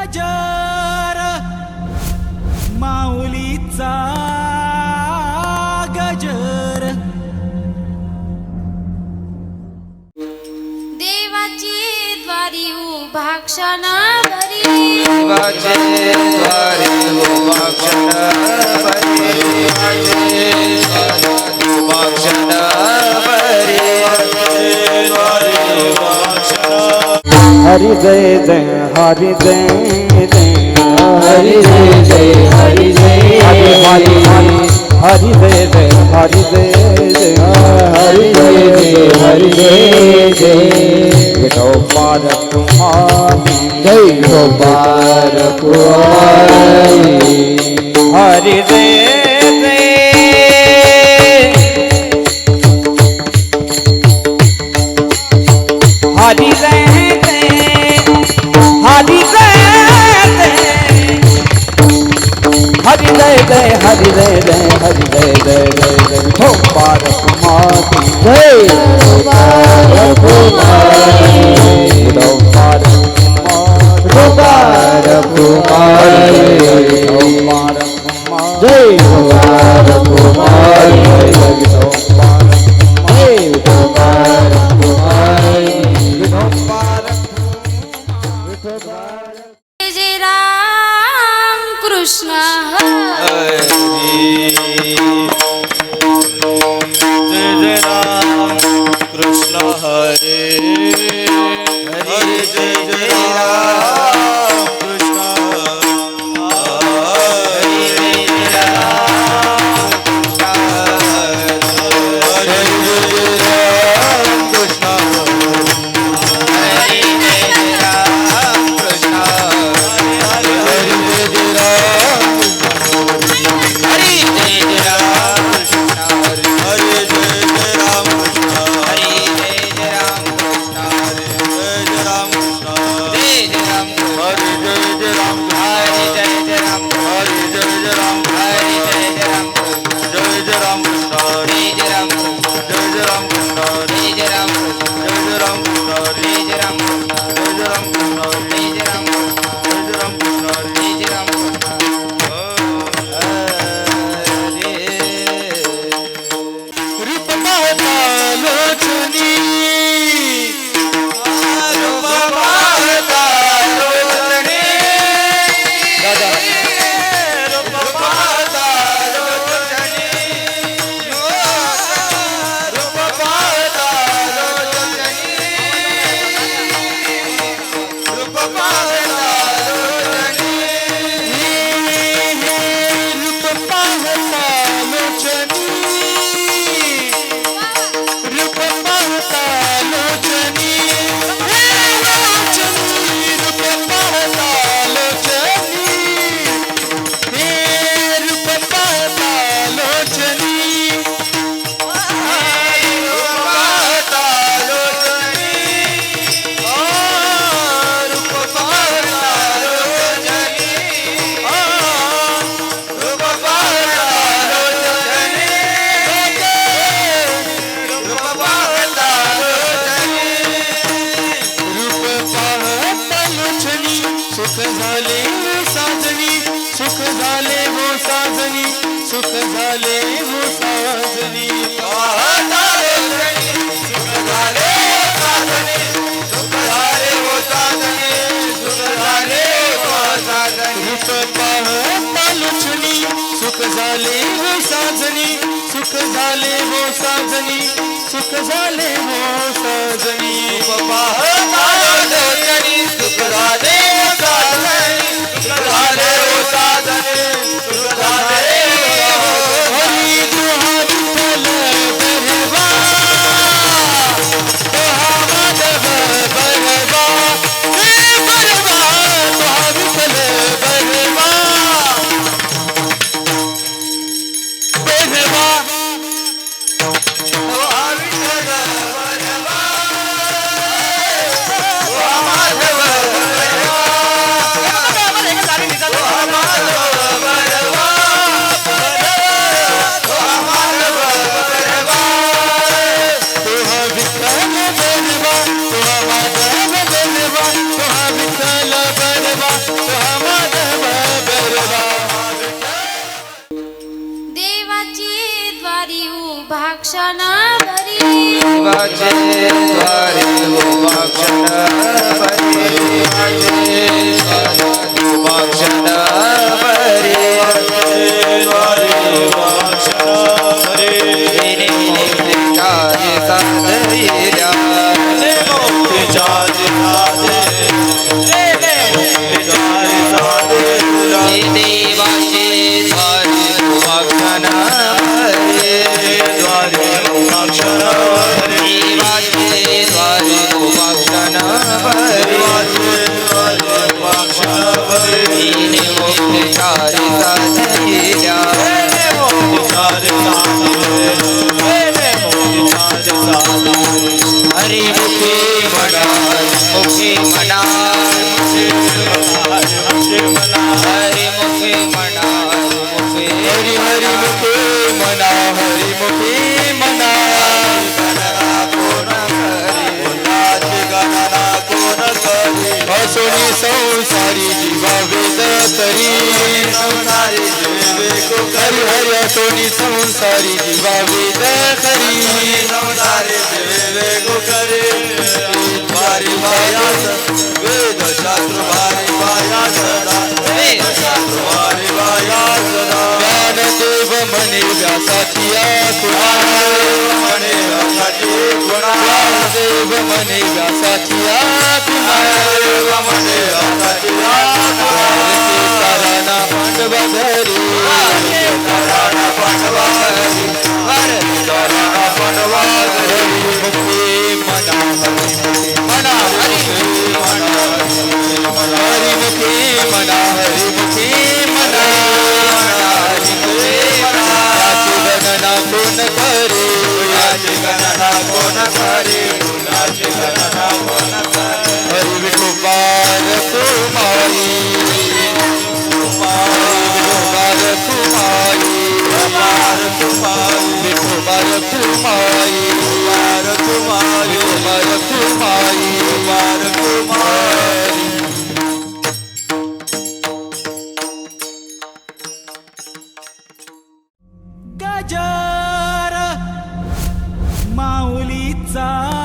गजर माऊलीचा गजर. देवाची द्वारी उभा क्षणाभरी वाचे द्वारे उभा क्षणभरी उभा क्षणभरी हरि जय जय हरि जय जय हरि जय जय हरि जय हरि हरि हरि हरि जय जय हरि जय जय हरि जय जय हरि जय जय। विठोबार तुम्हारी जय गोपाल कुमारी हरि जय। हरि जय। जय हरि जय जय हरि जय जय जय जय विठोबार तुम्हारी जय गोपाल कुमारी विठोबार तुम्हारी गोपाल कुमारी विठोबार तुम्हारी जय गोपाल कुमारी विठोबार जय गोपाल कुमारी जय जय राम कृष्ण हरी. सुख झाले हो साजनी. सुख झाले हो साजनी सुख झाले हो सुख झाले हो लोचनी सुख झाले हो साजनी सुख झाले हो साजनी. सुख झाले हो साजनी सुख झाले द्वारे उपाक्षण भरे उपाक्षण भरे तिने मोक्ष कार्य साधविल्या हे देवाचे द्वारे उपाक्षण भरे हरी हरी मुखे म्हणा हरी मुखे म्हणा असोनी संसारी जीवा वेद तरी. हरी हरी असोनी संसारी जीवा वेद खरी ज्ञानदेव म्हणे व्यासाची आकुणा ज्ञानदेव म्हणे व्यासाची आकुणा ताराना पांडवा घरी गजर माऊलीचा